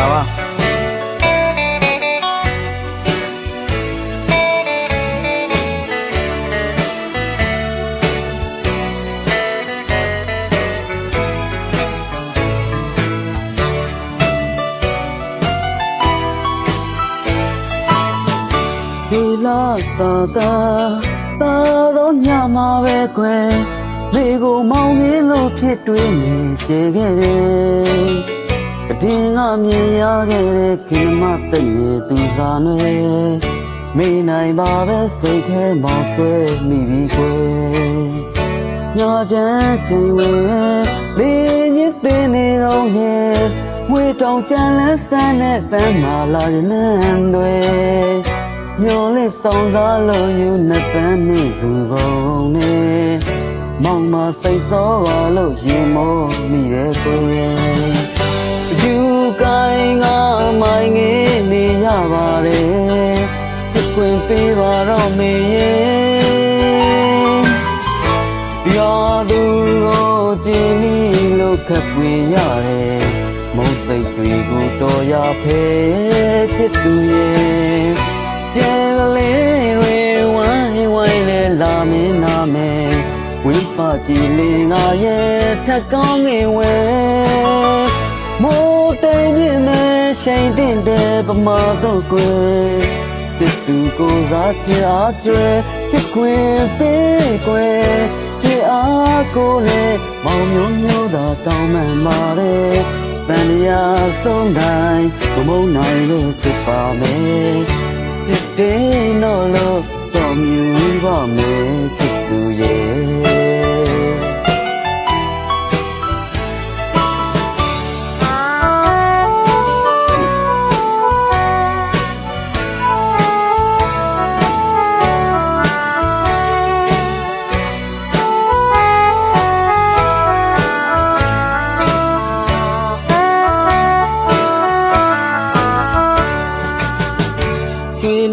္ဂလာပါခြေလာတာတာတာတော့ညမှာပဲခွဲမိကိုမောင်းရင်းလို့ဖြစ်တွေးနေကြခဲ့တယ်အ တင်းကမြင်ရခဲ့တဲ့ခင်မတဲ့ရဲ့သူစားနွယ်မိနိုင်ပါပဲစိတ်ထဲမောင်ဆွဲမိပြီခွဲညချမ်းချိန်ဝဲလေးညစ်တင်နေတော့ရဲ့ဝေတောင်ချမ်းလန်းစမ်းတဲ့ပန်းမာလာရနန်းတွေမျောလေးဆောင်စားလို့ယူနှစ်ပန်းနေစုပုံနဲ့မောင်မစိတ်စောပါလို့ရင်မောမိတဲ့ကိုယ်ယူ ပါတယ်ဒီခွင်ပေးပါတော့မေရဲ့ပြောသူကိုကြည်မိလို့ခပ်ပွေရတယ်မုတ်သိပ်တွေကိုတော်ရဖဲချစ်သူရဲ့ပြန်ကလေးတွေဝိုင်းဝိုင်းလဲလာမင်းနာမယ်ဝိပါကြည်လေးငါရဲ့ထက်ကောင်းငင်ဝဲမိုးတိမ်မြင့်မဲ့ရှိန်တင်တဲ့ ပမာတော့ကွယ်တစ်သူကိုစားချစ်အားကျွဲချစ်ခွင်ပေးကွယ်ချစ်အားကိုနဲ့မောင်မျိုးမျိုးသာတောင်းမှန်ပါတယ်တန်ရာဆုံးတိုင်းဘမုံနိုင်လို့ချစ်ပါမယ်စစ်တေးနော်လို့တော်မြူပါမယ်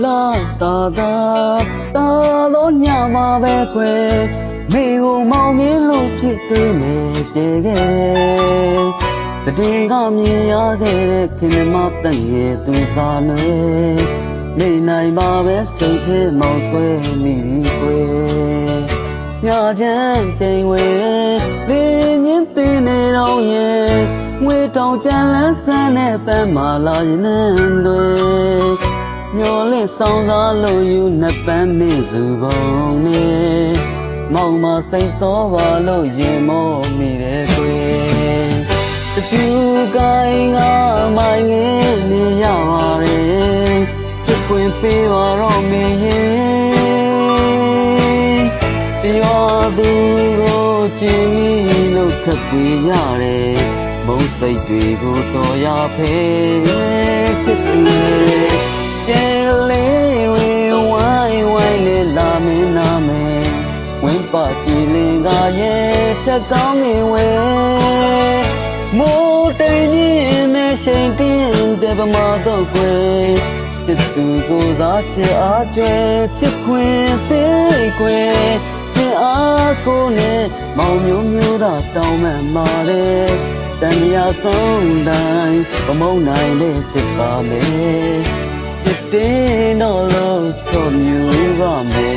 လာတာတာတာတော့ညမှာပဲခွဲမိကိုမောင်ကြီးလို့ဖြစ်တွေးနေကြခဲ့တယ်တည်ကမြင်ရခဲ့တဲ့ခင်မတန်ရဲ့သူစားနေနေနိုင်ပါပဲစိတ်ထဲမောင်ဆွဲမိခွဲညချမ်းချိန်ဝဲလင်းညင်းတင်နေတော့ရဲ့ငွေတောင်ချမ်းလန်းဆန်းတဲ့ပန်းမာလာရင်နဲ့တွေ မျောလေးဆောင်သားလို့ယူနှစ်ပန်းမေစုပုံနဲ့မောင်မစိတ်စောပါလို့ရင်မောမိတယ်ကွယ်တချူကိုင်းကမိုင်းငင်းနေရပါတယ်ချစ်ခွင်ပေးပါတော့မင်းရင်တရားသူကိုကြည်မိလို့ခပ်ပြီးရတယ်မုံစိတ်တွေကိုတော်ရဖဲချစ်သူ က်ကောင်းငင်ဝဲမိုးတိမ်ကြီးနဲ့ရှိန်တင်းတဲ့ပမာတော့ကွယ်ချစ်သူကိုစားချစ်အားကျွဲချစ်ခွင်ပေးကွယ်ချစ်အားကိုနဲ့မောင်မျိုးမျိုးသာတောင်းမှန်ပါလေတန်မြာဆုံးတိုင်းပမုံနိုင်တဲ့ချစ်ပါမယ်တင်းတော့လို့ချော်မြူပါမယ်ချစ်သူရဲ့